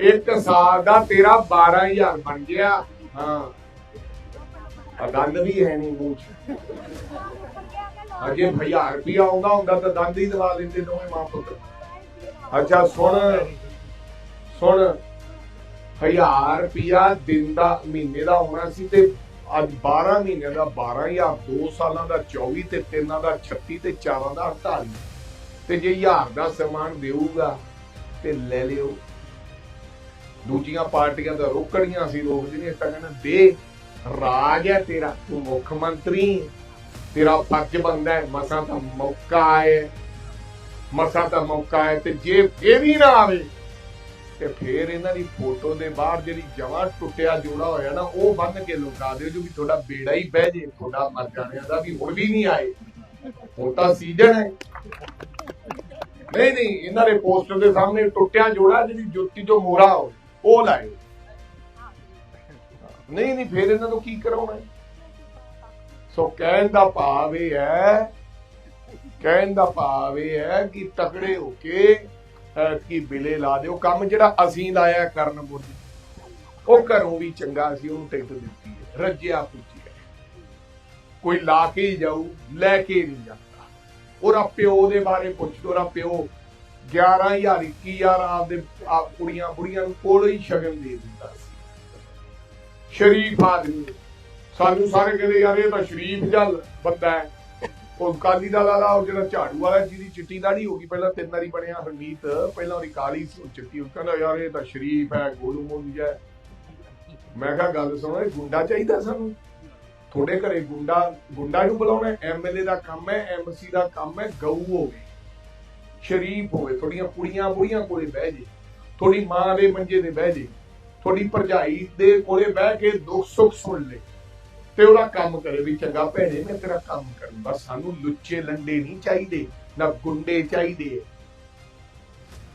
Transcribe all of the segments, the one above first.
ਇੱਕ ਸਾਲ ਦਾ ਤੇਰਾ 12000 ਬਣ ਗਿਆ। ਹਾਂ। ਆ ਦੰਦ ਵੀ ਹੈ ਨਹੀਂ ਮੂੰਹ 'ਚ। ਅਜੇ 1000 ਰੁਪਿਆ ਆਉਂਦਾ ਹੁੰਦਾ ਤਾਂ ਦੰਦ ਹੀ ਦਵਾ ਦਿੰਦੇ ਦੋਵੇਂ ਮਾਂ ਪੁੱਤ। ਅੱਛਾ, ਸੁਣ। ਸੁਣ। 1000 ਰੁਪਿਆ ਦਿਨ ਦਾ, ਮਹੀਨੇ ਦਾ ਆਉਣਾ ਸੀ ਤੇ ਅੱਜ 12 ਮਹੀਨਿਆਂ ਦਾ 12000 2 ਸਾਲਾਂ ਦਾ 24 ਤੇ ਤਿੰਨਾਂ ਦਾ 36 ਤੇ ਚਾਰਾਂ ਦਾ 48 ਤੇ ਜੇ 1000 ਦਾ ਸਮਾਨ ਦੇਊਗਾ ਤੇ ਲੈ ਲਿਓ। ਦੂਜੀਆਂ ਪਾਰਟੀਆਂ ਤਾਂ ਰੋਕਣੀਆਂ ਸੀ ਰੋਕਦੀ ਨਹੀਂ ਤਾਂ ਕਹਿੰਦਾ ਦੇ ਰਾਜ ਹੈ ਤੇਰਾ, ਤੂੰ ਮੁੱਖ ਮੰਤਰੀ, ਤੇਰਾ ਫਰਜ਼ ਬੰਦਾ ਹੈ, ਮਸਾਂ ਤਾਂ ਮੌਕਾ ਹੈ। ਮਸਾਂ ਤਾਂ ਮੌਕਾ ਹੈ ਤੇ ਜੇ ਇਹ ਵੀ ਨਾ ਆਵੇ, ਤੇ ਫੇਰ ਇਹਨਾਂ ਦੀ ਫੋਟੋ ਦੇ ਬਾਹਰ ਜਿਹੜੀ ਜਮਾ ਟੁੱਟਿਆ ਜੋੜਾ ਹੋਇਆ ਨਾ, ਉਹ ਬੰਨ ਕੇ ਲੁਕਾ ਦਿਓ ਜੋ ਵੀ ਤੁਹਾਡਾ ਬੇੜਾ ਹੀ ਬਹਿ ਜੇ, ਤੁਹਾਡਾ ਮਰ ਜਾਣਿਆ ਦਾ ਵੀ ਹੁਣ ਵੀ ਨਹੀਂ ਆਏ। ਹੁਣ ਤਾਂ ਸੀਜ਼ਨ ਹੈ। ਨਹੀਂ ਨਹੀਂ, ਇਹਨਾਂ ਦੇ ਪੋਸਟਰ ਦੇ ਸਾਹਮਣੇ ਟੁੱਟਿਆ ਜੋੜਾ ਜਿਹੜੀ ਜੁੱਤੀ ਤੋਂ ਮੋਰਾ ਹੋਵੇ ਉਹ ਲਾਇਓ ਨਹੀਂ ਨਹੀਂ, ਫੇਰ ਇਹਨਾਂ ਨੂੰ ਕੀ ਕਰਾਉਣਾ ਸੋ ਕਹਿਣ ਦਾ ਭਾਵ ਇਹ ਹੈ, ਕਹਿਣ ਦਾ ਭਾਵ ਇਹ ਹੈ ਕਿ ਤਕੜੇ ਹੋ ਕੇ ਕੀ ਬਿਲੇ ਲਾ ਦਿਓ। ਕੰਮ ਜਿਹੜਾ ਅਸੀਂ ਲਾਇਆ ਕਰਨ ਬੁੱਧ, ਉਹ ਘਰੋਂ ਵੀ ਚੰਗਾ ਸੀ, ਉਹਨੂੰ ਟਿਕਟ ਦਿੱਤੀ ਹੈ, ਰੱਜਿਆ ਪੁੱਜਿਆ ਕੋਈ ਲਾ ਕੇ ਹੀ ਜਾਊ, ਲੈ ਕੇ ਨਹੀਂ ਜਾਂਦਾ। ਉਹਦਾ ਪਿਓ ਦੇ ਬਾਰੇ ਪੁੱਛ ਉਹਦਾ ਪਿਓ 11000 21000 ਆਪਦੇ ਆਪ ਕੁੜੀਆਂ ਬੁੜੀਆਂ ਨੂੰ ਕੋਲ ਹੀ ਸ਼ਗਨ ਦੇ ਦਿੰਦਾ ਸੀ। ਸ਼ਰੀਫ ਆਦਮੀ। ਸਾਨੂੰ ਸਾਰੇ ਕਹਿੰਦੇ ਯਾਰ ਇਹ ਤਾਂ ਸ਼ਰੀਫ ਜਲ ਬੰਦਾ ਹੈ। ਉਹ ਕਾਲੀ ਦਾ ਲਾਲਾ ਉਹ ਜਿਹੜਾ ਝਾੜੂ ਵਾਲਾ, ਜਿਹਦੀ ਚਿੱਟੀ ਦਾੜੀ ਹੋ ਗਈ, ਪਹਿਲਾਂ ਤਿੰਨ ਵਾਰੀ ਬਣਿਆ ਹਰਮੀਤ ਪਹਿਲਾਂ ਉਹਦੀ ਕਾਲੀ ਸੀ, ਉਹ ਚਿੱਟੀ ਉਹ ਕਹਿੰਦਾ ਯਾਰ ਇਹ ਤਾਂ ਸ਼ਰੀਫ ਹੈ, ਗੋਲੂ ਮੋਲੂ ਹੈ। ਮੈਂ ਕਿਹਾ ਗੱਲ ਸੁਣੋ, ਇਹ ਗੁੰਡਾ ਚਾਹੀਦਾ ਸਾਨੂੰ? ਤੁਹਾਡੇ ਘਰੇ ਗੁੰਡਾ ਗੁੰਡਾ ਨੂੰ ਬੁਲਾਉਣਾ ਐਮਐਲਏ ਦਾ ਕੰਮ ਹੈ ਐਮਸੀ ਦਾ ਕੰਮ ਹੈ, ਗਊ ਹੋਵੇ ਸ਼ਰੀਫ ਹੋਵੇ, ਤੁਹਾਡੀਆਂ ਕੁੜੀਆਂ ਬੁੜੀਆਂ ਕੋਲੇ ਬਹਿ ਜੇ, ਤੁਹਾਡੀ ਮਾਂ ਦੇ ਮੰਜੇ ਤੇ ਬਹਿ ਜੇ, ਤੁਹਾਡੀ ਭਰਜਾਈ ਦੇ ਕੋਲੇ ਬਹਿ ਕੇ ਦੁੱਖ ਸੁੱਖ ਸੁਣ ਲੈ ਤੇ ਉਹਦਾ ਕੰਮ ਕਰੇ ਵੀ ਚੰਗਾ ਭੈਣੇ, ਮੈਂ ਤੇਰਾ ਕੰਮ ਕਰਨ ਬਸ ਸਾਨੂੰ ਲੁੱਚੇ ਲੰਡੇ ਨਹੀਂ ਚਾਹੀਦੇ, ਨਾ ਗੁੰਡੇ ਚਾਹੀਦੇ।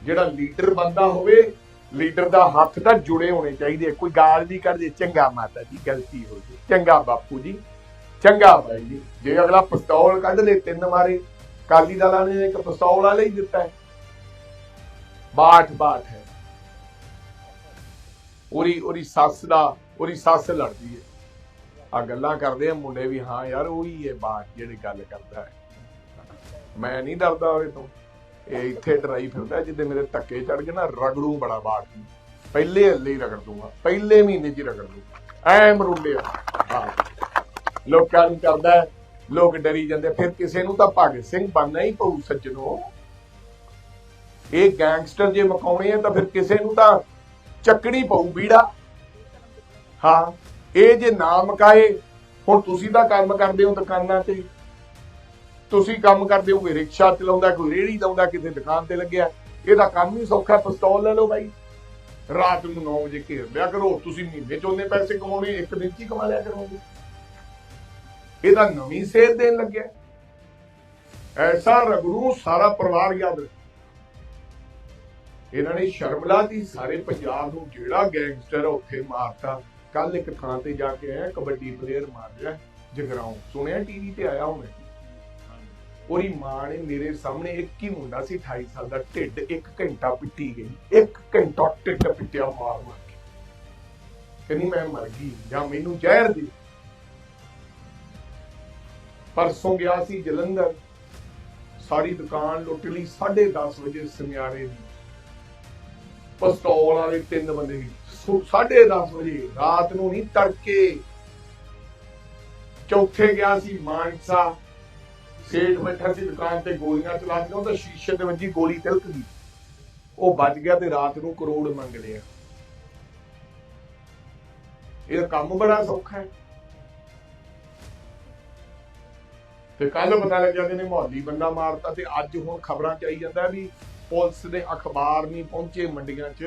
ਜਿਹੜਾ ਲੀਡਰ ਬੰਦਾ ਹੋਵੇ, ਲੀਡਰ ਦਾ ਹੱਥ ਤਾਂ ਜੁੜੇ ਹੋਣੇ ਚਾਹੀਦੇ, ਕੋਈ ਗਾਲ ਨਹੀਂ ਕੱਢਦੇ ਚੰਗਾ ਮਾਤਾ ਜੀ, ਗਲਤੀ ਹੋ ਗਈ ਚੰਗਾ ਬਾਪੂ ਜੀ, ਚੰਗਾ ਬਾਈ ਜੀ, ਜੇ ਅਗਲਾ ਪਿਸਤੌਲ ਕੱਢ ਲੇ, ਤਿੰਨ ਮਾਰੇ ਅਕਾਲੀ ਦਲਾਂ ਨੇ ਇੱਕ ਪਿਸਤੌਲ ਵਾਲਾ ਹੀ ਦਿੱਤਾ ਹੈ। ਬਾਠ ਬਾਠ ਹੈ। ਉਹਦੀ ਉਹਦੀ ਸੱਸ ਦਾ ਉਹਦੀ ਸੱਸ ਲੜਦੀ ਹੈ। ਆ ਗੱਲਾਂ ਕਰਦੇ ਆ ਮੁੰਡੇ ਵੀ, ਹਾਂ ਯਾਰ ਉਹੀ ਹੈ ਬਾਤ ਜਿਹੜੀ ਗੱਲ ਕਰਦਾ ਹੈ। ਮੈਂ ਨਹੀਂ ਡਰਦਾ ਉਹਦੇ ਤੋਂ। ਇਹ ਇੱਥੇ ਡਰਾਈ ਫਿਰਦਾ ਜਿੱਦੇ ਮੇਰੇ ਧੱਕੇ ਚੜ ਗਏ ਨਾ, ਰਗੜੂ ਬੜਾ ਬਾਤ ਪਹਿਲੇ ਹੱਲੇ ਹੀ ਰਗੜ ਦੂੰਗਾ, ਪਹਿਲੇ ਮਹੀਨੇ 'ਚ ਹੀ ਰਗੜ ਦੂੰਗਾ। ਐ ਮਰੁੰਡਿਆ ਹਾਂ। ਲੋਕਾਂ ਨੂੰ ਕਰਦਾ ਲੋਕ ਡਰੀ ਜਾਂਦੇ, ਫਿਰ ਕਿਸੇ ਨੂੰ ਤਾਂ ਭਗਤ ਸਿੰਘ ਬਣਨਾ ਹੀ ਪਊ ਸੱਜਣੋ। ਇਹ ਗੈਂਗਸਟਰ ਜੇ ਮਕਾਉਣੇ ਆ ਤਾਂ ਫਿਰ ਕਿਸੇ ਨੂੰ ਤਾਂ ਚੱਕਣੀ ਪਊ ਬੀੜਾ। ਹਾਂ, ਇਹ ਜੇ ਨਾ ਮਕਾਏ, ਹੁਣ ਤੁਸੀਂ ਤਾਂ ਕੰਮ ਕਰਦੇ ਹੋ ਦੁਕਾਨਾਂ ਤੇ। ਤੁਸੀਂ ਕੰਮ ਕਰਦੇ ਹੋ, ਕੋਈ ਰਿਕਸ਼ਾ ਚਲਾਉਂਦਾ, ਕੋਈ ਰੇੜੀ ਲਾਉਂਦਾ, ਕਿਸੇ ਦੁਕਾਨ ਤੇ ਲੱਗਿਆ। ਇਹਦਾ ਕੰਮ ਹੀ ਸੌਖਾ, ਪਿਸਤੌਲ ਲੈ ਲਓ ਬਾਈ। ਰਾਤ ਨੂੰ 9 ਵਜੇ ਘੇਰ ਲਿਆ ਕਰੋ, ਤੁਸੀਂ ਮਹੀਨੇ ਚ ਉਹਨੇ ਪੈਸੇ ਕਮਾਉਣੇ, ਇੱਕ ਦਿਨ ਚ ਹੀ ਕਮਾ ਲਿਆ ਕਰੋਗੇ। ਇਹਦਾ ਨਵੀਂ ਸੇਧ ਦੇਣ ਲੱਗਿਆ। ਐਸਾ ਰਗੜੂ ਸਾਰਾ ਪਰਿਵਾਰ ਯਾਦ ਰੱਖੇ ਇਹਨਾਂ ਨੇ ਸ਼ਰਮਲਾ ਦੀ ਸਾਰੇ ਪੰਜਾਬ ਨੂੰ ਜਿਹੜਾ ਗੈਂਗਸਟਰ ਉੱਥੇ ਮਾਰਤਾ। ਕੱਲ ਇੱਕ ਥਾਂ ਤੇ ਜਾ ਕੇ ਆਇਆ, ਕਬੱਡੀ ਪਲੇਅਰ ਮਾਰ ਰਿਹਾ, ਜਗਰਾਉਂ। ਸੁਣਿਆ ਟੀਵੀ ਤੇ ਆਇਆ ਹੁਣੇ। ਉਹਦੀ ਮਾਂ ਨੇ ਮੇਰੇ ਸਾਹਮਣੇ ਇੱਕ ਹੀ ਮੁੰਡਾ ਸੀ 28 ਸਾਲ ਦਾ, ਢਿੱਡ ਇੱਕ ਘੰਟਾ ਪਿੱਟੀ ਗਈ। ਇੱਕ ਘੰਟਾ ਢਿੱਡ ਪਿੱਟਿਆ ਮਾਰ ਮਾਰ ਕੇ। ਕਹਿੰਦੀ, ਮੈਂ ਮਰ ਗਈ ਜਾਂ ਮੈਨੂੰ ਜ਼ਹਿਰ ਦੇ ਪਰਸੋਂ ਗਿਆ ਸੀ ਜਲੰਧਰ। ਸਾਰੀ ਦੁਕਾਨ ਲੁੱਟ ਲਈ 10:30 ਵਜੇ ਸਮਿਆਰੇ ਦੀ। ਪਿਸਤੌਲ ਵਾਲੇ ਤਿੰਨ ਬੰਦੇ ਸੀ ਸਾਢੇ 10 ਵਜੇ ਰਾਤ ਨੂੰ ਨਹੀਂ, ਤੜਕੇ। ਚੌਥੇ ਗਿਆ ਸੀ ਮਾਨਸਾ। ਸੇਠ ਬੈਠਾ ਸੀ ਦੁਕਾਨ ਤੇ ਗੋਲੀਆਂ ਚਲਾ ਕੇ, ਉਹਦਾ ਸ਼ੀਸ਼ੇ ਦੇ ਵੱਜੀ ਗੋਲੀ ਤਿਲਕ ਗਈ। ਉਹ ਬਚ ਗਿਆ ਤੇ ਰਾਤ ਨੂੰ ਕਰੋੜ ਮੰਗ ਲਿਆ। ਇਹ ਕੰਮ ਬੜਾ ਸੌਖਾ ਹੈ। ਤੇ ਕੱਲ ਪਤਾ ਲੱਗਿਆ ਕਿ ਨੇ ਮੁਹੱਲੀ ਬੰਦਾ ਮਾਰਤਾ ਤੇ ਅੱਜ ਹੁਣ ਖਬਰਾਂ ਚ ਆਈ ਜਾਂਦਾ ਵੀ ਪੁਲਿਸ ਦੇ ਅਖਬਾਰ ਨਹੀਂ ਪਹੁੰਚੇ ਮੰਡੀਆਂ 'ਚ।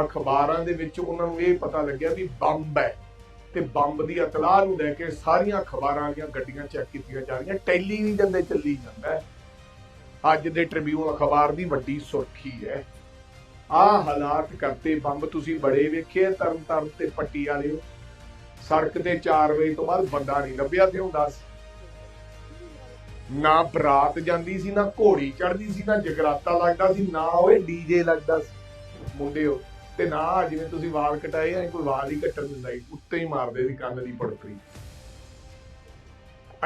ਅਖਬਾਰਾਂ ਦੇ ਵਿੱਚ ਉਹਨਾਂ ਨੂੰ ਇਹ ਪਤਾ ਲੱਗਿਆ ਵੀ ਬੰਬ ਹੈ ਤੇ ਬੰਬ ਦੀ ਇਤਲਾਹ ਨੂੰ ਲੈ ਕੇ ਸਾਰੀਆਂ ਅਖਬਾਰਾਂ ਦੀਆਂ ਗੱਡੀਆਂ ਚੈੱਕ ਕੀਤੀਆਂ ਜਾ ਰਹੀਆਂ ਟੈਲੀਵਿਜ਼ਨ ਦੇ ਚੱਲੀ ਜਾਂਦਾ ਅੱਜ ਦੇ ਟ੍ਰਿਬਿਊਨ ਅਖਬਾਰ ਦੀ ਵੱਡੀ ਸੁਰਖੀ ਹੈ। ਆਹ ਹਾਲਾਤ ਕਰਤੇ ਬੰਬ ਤੁਸੀਂ ਬੜੇ ਵੇਖੇ ਆ ਤਰਨ ਤਾਰਨ ਤੇ ਪੱਟੀ ਵਾਲਿਓ। ਸੜਕ ਤੇ 4 ਵਜੇ ਤੋਂ ਬਾਅਦ ਬੰਦਾ ਨਹੀਂ ਲੱਭਿਆ ਤੇ ਹੁੰਦਾ ਸੀ ਨਾ ਬਰਾਤ ਜਾਂਦੀ ਸੀ, ਨਾ ਘੋੜੀ ਚੜਦੀ ਸੀ, ਨਾ ਜਗਰਾਤਾ ਲੱਗਦਾ ਸੀ, ਨਾ ਓਏ ਡੀਜੇ ਲੱਗਦਾ ਸੀ। ਮੁੰਡਿਓ, ਤੇ ਨਾ ਜਿਵੇਂ ਤੁਸੀਂ ਵਾਲ ਕਟਾਏ ਆ ਕੋਈ ਵਾਲ ਹੀ ਕੱਟਣ ਦਿੰਦਾ ਸੀ, ਉੱਤੇ ਹੀ ਮਾਰਦੇ ਸੀ ਕੰਨ ਦੀ ਪੜਤਰੀ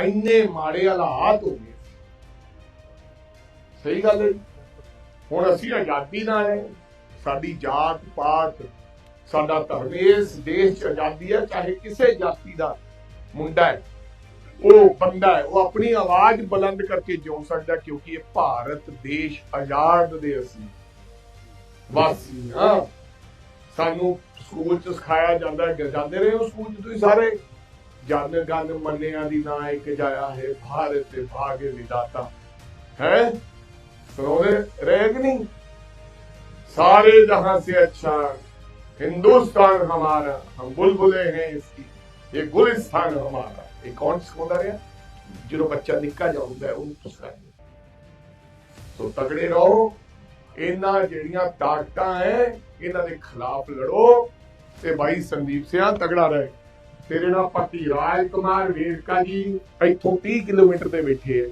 ਇੰਨੇ ਮਾੜੇ ਹਾਲਾਤ ਹੋ ਗਏ। ਸਹੀ ਗੱਲ ਹੈ ਹੁਣ ਅਸੀਂ ਆਜ਼ਾਦੀ ਨਾਲ ਹੈ। ਸਾਡੀ ਜਾਤ ਪਾਤ, ਸਾਡਾ ਧਰਮ ਇਸ ਦੇਸ਼ 'ਚ ਆਜ਼ਾਦੀ ਹੈ, ਚਾਹੇ ਕਿਸੇ ਜਾਤੀ ਦਾ ਮੁੰਡਾ ਹੈ। ਉਹ ਬੰਦਾ ਹੈ ਉਹ ਆਪਣੀ ਆਵਾਜ਼ ਬੁਲੰਦ ਕਰਕੇ ਜਿਉ ਸਕਦਾ ਕਿਉਂਕਿ ਇਹ ਭਾਰਤ ਦੇਸ਼ ਆਜ਼ਾਦ ਦੇ ਅਸੀਂ ਵਾਸੀ ਹਾਂ ਸਾਨੂੰ ਸਕੂਲ 'ਚ ਸਿਖਾਇਆ ਜਾਂਦਾ ਹੈ ਜਾਂਦੇ ਰਹੇ ਹੋ ਸਕੂਲ 'ਚ ਤੁਸੀਂ ਸਾਰੇ ਜਨ ਗਨ ਮੰਨਿਆ ਦੀ ਨਾ ਇੱਕ ਜਾਇਆ ਹੈ ਭਾਰਤ ਤੇ ਭਾਗੇ ਵਿਦਾਤਾ ਹੈ ਸੁਣੋਗੇ ਰਹੇ ਕਿ नहीं सारे जहां से अच्छा हिंदुस्तान हमारा हम बुलबुले हैं इसकी ये गुलिस्तान हमारा ये कौन ਸਿਖਾਉਂਦਾ ਰਿਹਾ ਜਦੋਂ ਬੱਚਾ ਨਿੱਕਾ ਜਿਹਾ ਹੁੰਦਾ ਹੈ ਉਹਨੂੰ ਪੁੱਛਦਾ ਸੋ ਤਗੜੇ ਰਹੋ ਇਹਨਾਂ ਜਿਹੜੀਆਂ ਤਾਕਤਾਂ ਐ ਇਹਨਾਂ ਦੇ ਖਿਲਾਫ ਲੜੋ ਤੇ ਭਾਈ ਸੰਦੀਪ ਸਿਆ ਤਗੜਾ ਰਹੇ ਤੇਰੇ ਨਾਲ ਪਤੀ ਰਾਜ ਕੁਮਾਰ ਵੇਰਕਾ ਜੀ ਇੱਥੋਂ 30 ਕਿਲੋਮੀਟਰ ਤੇ ਬੈਠੇ ਐ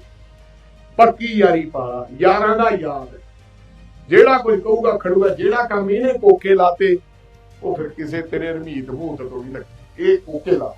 ਪੱਕੀ ਯਾਰੀ ਪਾ ਯਾਰਾਂ ਦਾ ਯਾਦ ਹੈ। ਜਿਹੜਾ ਕੋਈ ਕਹੂਗਾ ਖੜੂਗਾ ਜਿਹੜਾ ਕੰਮ ਇਹਨੇ ਕੋਕੇ ਲਾਤੇ ਉਹ ਫਿਰ ਕਿਸੇ ਤੇਰੇ ਰਮੀਤ ਭੂਤ ਤੋਂ ਨਹੀਂ ਲੱਗੇ ਇਹ ਕੋਕੇ ਲਾ